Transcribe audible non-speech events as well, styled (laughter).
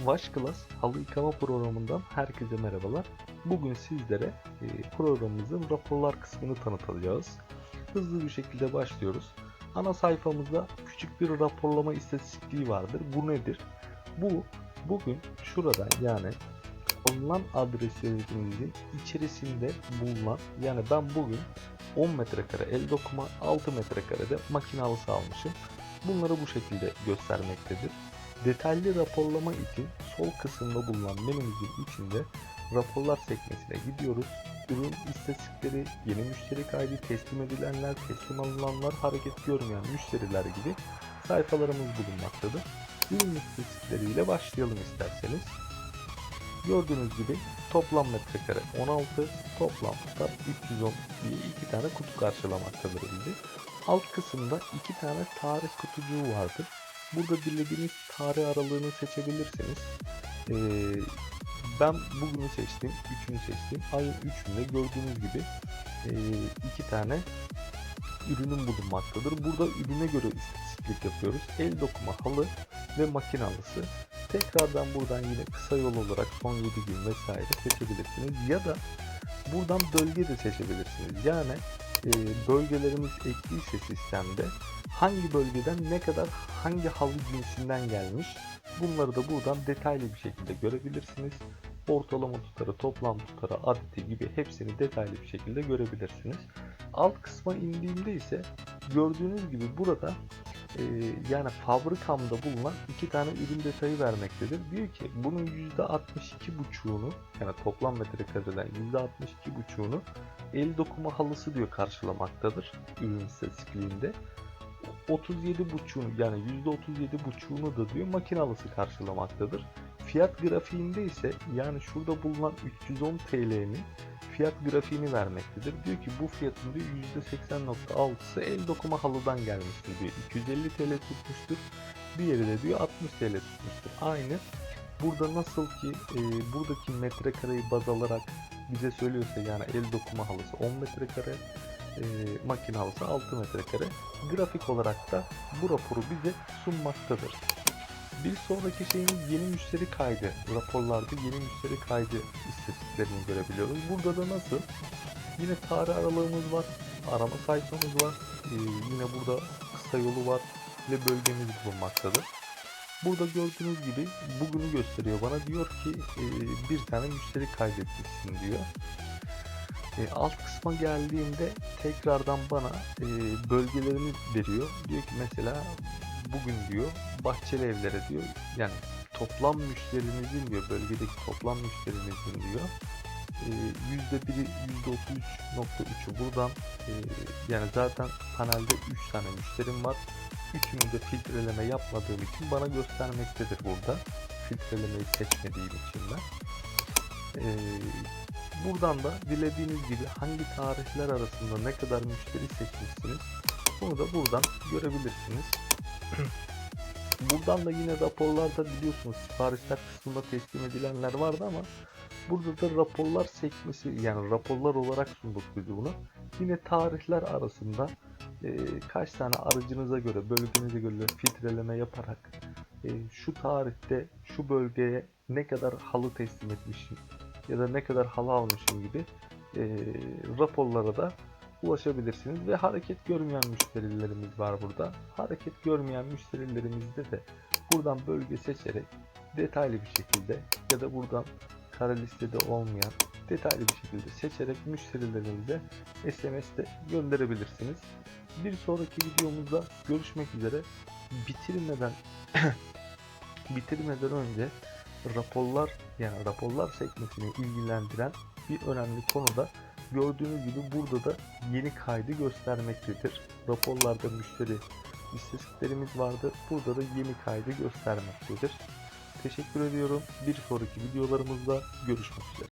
Wash Class halı yıkama programından herkese merhabalar. Bugün sizlere e, programımızın raporlar kısmını tanıtacağız. Hızlı bir şekilde başlıyoruz. Ana sayfamızda küçük bir raporlama istatistikliği vardır. Bu nedir? Bu bugün şurada yani alınan adreslerinizin içerisinde bulunan yani ben bugün 10 metrekare el dokuma 6 metrekarede makinalısı almışım. Bunları bu şekilde göstermektedir. Detaylı raporlama için sol kısımda bulunan menümüzün içinde raporlar sekmesine gidiyoruz. Ürün istatistikleri, yeni müşteri kaydı, teslim edilenler, teslim alınanlar, hareket görmeyen müşteriler gibi sayfalarımız bulunmaktadır. Ürün istatistikleriyle başlayalım isterseniz. Gördüğünüz gibi toplam metrekare 16, toplam tutar 310 diye iki tane kutu karşılamaktadır bizi. Alt kısımda iki tane tarih kutucuğu vardır. Burada dilediğiniz tarih aralığını seçebilirsiniz. Ee, ben bugünü seçtim, üçünü seçtim. Ayın üçünde gördüğünüz gibi e, iki tane ürünüm bulunmaktadır. Burada ürüne göre istatistiklik yapıyoruz. El dokuma halı ve makinalısı. Tekrardan buradan yine kısa yol olarak son 7 gün vesaire seçebilirsiniz. Ya da buradan bölge de seçebilirsiniz. Yani e, bölgelerimiz ekliyse sistemde hangi bölgeden ne kadar hangi halı cinsinden gelmiş bunları da buradan detaylı bir şekilde görebilirsiniz. Ortalama tutarı, toplam tutarı, adeti gibi hepsini detaylı bir şekilde görebilirsiniz. Alt kısma indiğimde ise gördüğünüz gibi burada e, yani fabrikamda bulunan iki tane ürün detayı vermektedir. Diyor ki bunun %62,5'unu yani toplam metrekareden %62,5'unu el dokuma halısı diyor karşılamaktadır ürün istatistikliğinde. 37,5'unu yani %37,5'unu da diyor makinalısı karşılamaktadır. Fiyat grafiğinde ise yani şurada bulunan 310 TL'nin fiyat grafiğini vermektedir. Diyor ki bu fiyatın diyor %80.6'sı el dokuma halıdan gelmiştir diyor. 250 TL tutmuştur. Diğeri de diyor 60 TL tutmuştur. Aynı burada nasıl ki e, buradaki metrekareyi baz alarak bize söylüyorsa yani el dokuma halısı 10 metrekare e, makine halısı 6 metrekare grafik olarak da bu raporu bize sunmaktadır. Bir sonraki şeyimiz yeni müşteri kaydı. Raporlarda yeni müşteri kaydı istatistiklerini görebiliyoruz. Burada da nasıl? Yine tarih aralığımız var. Arama sayfamız var. Ee, yine burada kısa yolu var. Ve bölgemiz bulunmaktadır. Burada gördüğünüz gibi bugünü gösteriyor bana. Diyor ki e, bir tane müşteri kaydetmişsin diyor. E, alt kısma geldiğimde tekrardan bana e, bölgelerini veriyor. Diyor ki mesela bugün diyor bahçeli evlere diyor yani toplam müşterinizin diyor bölgedeki toplam müşterinizin diyor yüzde biri yüzde otuz nokta üçü buradan e, yani zaten panelde 3 tane müşterim var. Üçünü de filtreleme yapmadığım için bana göstermektedir burada. Filtrelemeyi seçmediğim için ben. E, buradan da dilediğiniz gibi hangi tarihler arasında ne kadar müşteri seçmişsiniz bunu da buradan görebilirsiniz (clears throat) Buradan da yine raporlarda biliyorsunuz siparişler kısmında teslim edilenler vardı ama burada da raporlar sekmesi yani raporlar olarak sunduk biz bunu. Yine tarihler arasında e, kaç tane aracınıza göre bölgenize göre filtreleme yaparak e, şu tarihte şu bölgeye ne kadar halı teslim etmişim ya da ne kadar halı almışım gibi e, raporlara da ulaşabilirsiniz ve hareket görmeyen müşterilerimiz var burada. Hareket görmeyen müşterilerimizde de buradan bölge seçerek detaylı bir şekilde ya da buradan kara listede olmayan detaylı bir şekilde seçerek müşterilerinize SMS'te gönderebilirsiniz. Bir sonraki videomuzda görüşmek üzere. Bitirmeden (clears throat) bitirmeden önce raporlar yani raporlar sekmesini ilgilendiren bir önemli konu da Gördüğünüz gibi burada da yeni kaydı göstermektedir. Raporlarda müşteri istatistiklerimiz vardı. Burada da yeni kaydı göstermektedir. Teşekkür ediyorum. Bir sonraki videolarımızda görüşmek üzere.